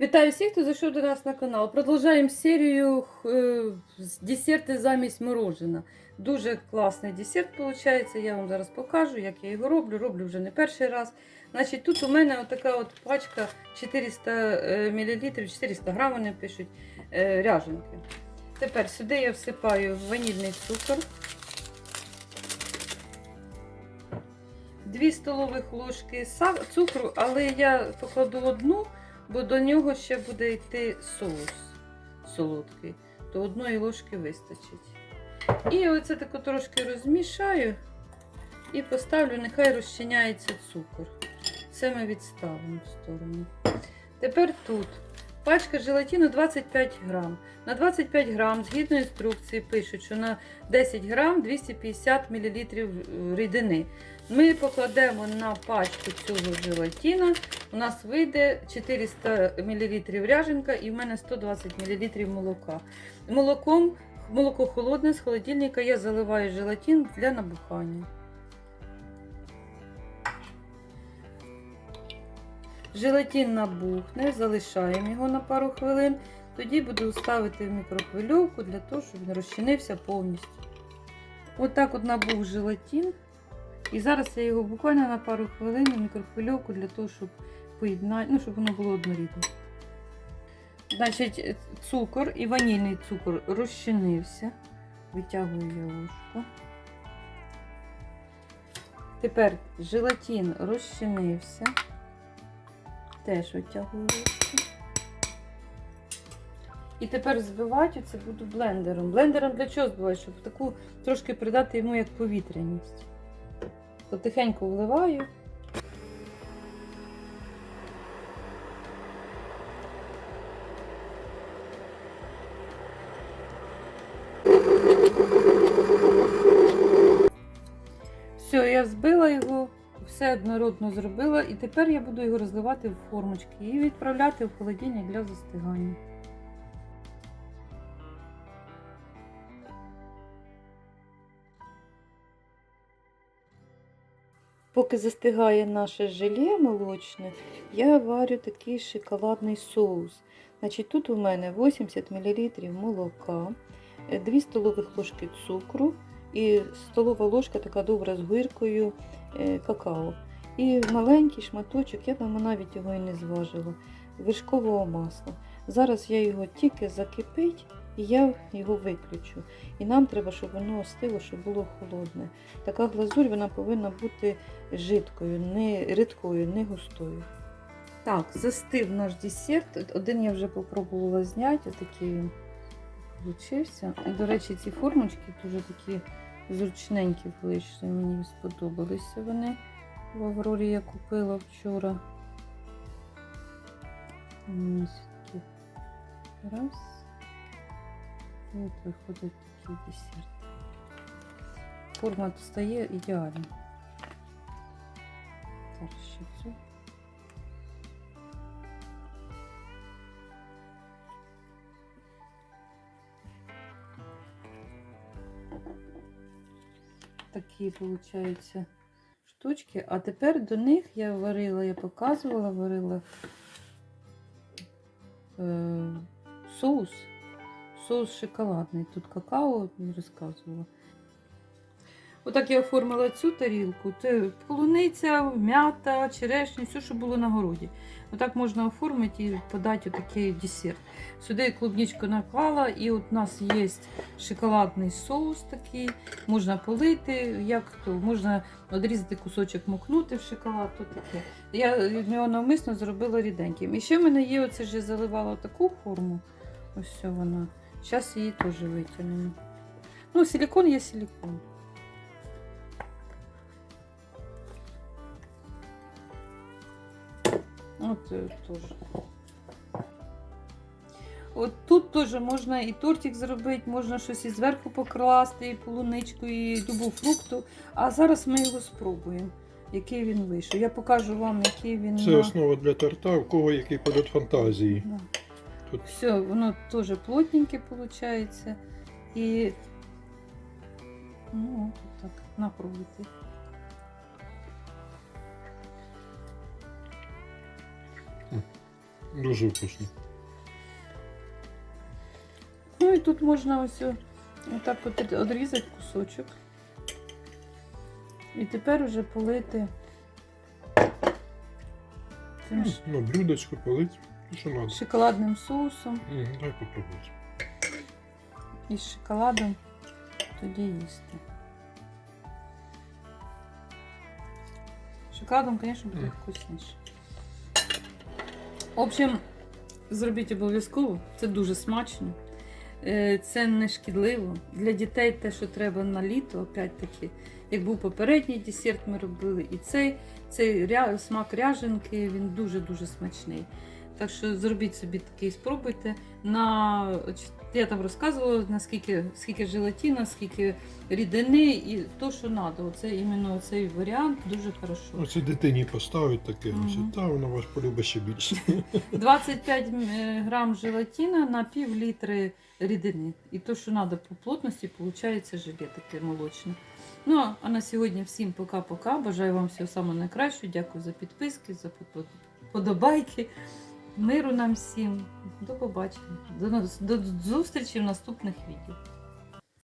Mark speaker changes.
Speaker 1: Вітаю всіх, хто зайшов до нас на канал. Продовжуємо серію е, десерти замість морожена. Дуже класний десерт виходить. Я вам зараз покажу, як я його роблю. Роблю вже не перший раз. Значить, тут у мене отака от пачка 400 е, мл, 400 грам вони пишуть е, ряженки. Тепер сюди я всипаю ванільний цукор. 2 столових ложки цукру, але я покладу одну бо до нього ще буде йти соус солодкий, то одної ложки вистачить. І оце тако трошки розмішаю і поставлю, нехай розчиняється цукор. Це ми відставимо в сторону. Тепер тут пачка желатину 25 грам. На 25 грам, згідно інструкції, пишуть, що на 10 грам 250 мл рідини. Ми покладемо на пачку цього желатина. У нас вийде 400 мл ряженка і в мене 120 мл молока. Молоком, молоко холодне з холодильника я заливаю желатин для набухання. Желатин набухне, залишаємо його на пару хвилин. Тоді буду ставити в мікрохвильовку для того, щоб він розчинився повністю. Отак от набух желатин. І зараз я його буквально на пару хвилин в мікрохвильовку для того, щоб поєднати, ну, щоб воно було однорідне. Значить, цукор і ванільний цукор розчинився. Витягую я ложку. Тепер желатин розчинився. Теж витягую ложку. І тепер збивати це буду блендером. Блендером для чого збивати? Щоб таку трошки придати йому як повітряність. Потихеньку вливаю. Все, я збила його, все однородно зробила, і тепер я буду його розливати в формочки і відправляти в холодильник для застигання. Поки застигає наше желе молочне, я варю такий шоколадний соус. Значить, Тут у мене 80 мл молока, 2 столових ложки цукру і столова ложка така добра з гиркою е, какао. І маленький шматочок, я там навіть його і не зважила, вершкового масла. Зараз я його тільки закипить і я його виключу. І нам треба, щоб воно остило, щоб було холодне. Така глазурь вона повинна бути жидкою, не рідкою, не густою. Так, застив наш десерт. Один я вже попробувала зняти, отакий він. І, до речі, ці формочки дуже такі зручненькі вийшли. Мені сподобалися вони. В Аврорі я купила вчора. Ось такі. Раз. І виходить такий десерт. Форма стає ідеально. Зараз ще цю. Такі, виходить, штучки. А тепер до них я варила, я показувала, варила е, соус. Соус шоколадний. Тут какао не розказувала. Отак я оформила цю тарілку. Це полуниця, м'ята, черешня, все, що було на городі. Отак можна оформити і подати отакий десерт. Сюди клубничку наклала, і от у нас є шоколадний соус такий. Можна полити, як то, можна відрізати кусочок, мокнути в шоколад. То таке. Я його навмисно зробила ріденьким. І ще в мене є, оце я заливала таку форму. Ось вона. Зараз її теж витягнемо. Ну, силикон є силикон. От е, теж. От тут теж можна і тортик зробити, можна щось і зверху покласти, і полуничку, і дубу фрукту. А зараз ми його спробуємо, який він вийшов. Я покажу вам, який він.
Speaker 2: Це основа для торта, у кого який полет фантазії.
Speaker 1: Да.
Speaker 2: Тут
Speaker 1: Все, воно теж плотненьке виходить. І ну, так, напробуйте.
Speaker 2: Дуже вкусно.
Speaker 1: Ну і тут можна ось отак от одрізати кусочок. І тепер уже полити цим
Speaker 2: Ну, блюдечко полить. Ну, що
Speaker 1: шоколадним соусом
Speaker 2: М, Дай попробувати.
Speaker 1: і з шоколадом тоді їсти. З Шоколадом, звісно, буде вкусніше. В общем, зробіть обов'язково, це дуже смачно. Е, Це не шкідливо. Для дітей те, що треба на літо, опять-таки, як був попередній десерт, ми робили, і цей, цей смак ряженки, він дуже-дуже смачний. Так що зробіть собі такий, спробуйте. На... Я там розказувала, наскільки скільки желатина, скільки рідини і то, що треба. Оце іменно цей варіант дуже хорошо.
Speaker 2: Оце дитині поставить таке,
Speaker 1: Мгм.
Speaker 2: та вона вас полюбить ще більше.
Speaker 1: 25 е, грам желатина на пів літри рідини. І то, що треба по плотності, виходить желе таке молочне. Ну, а на сьогодні всім пока-пока. Бажаю вам всього самого найкращого. Дякую за підписки, за подо- подобайки. Миру нам всім. До побачення. До, до зустрічі в наступних відео.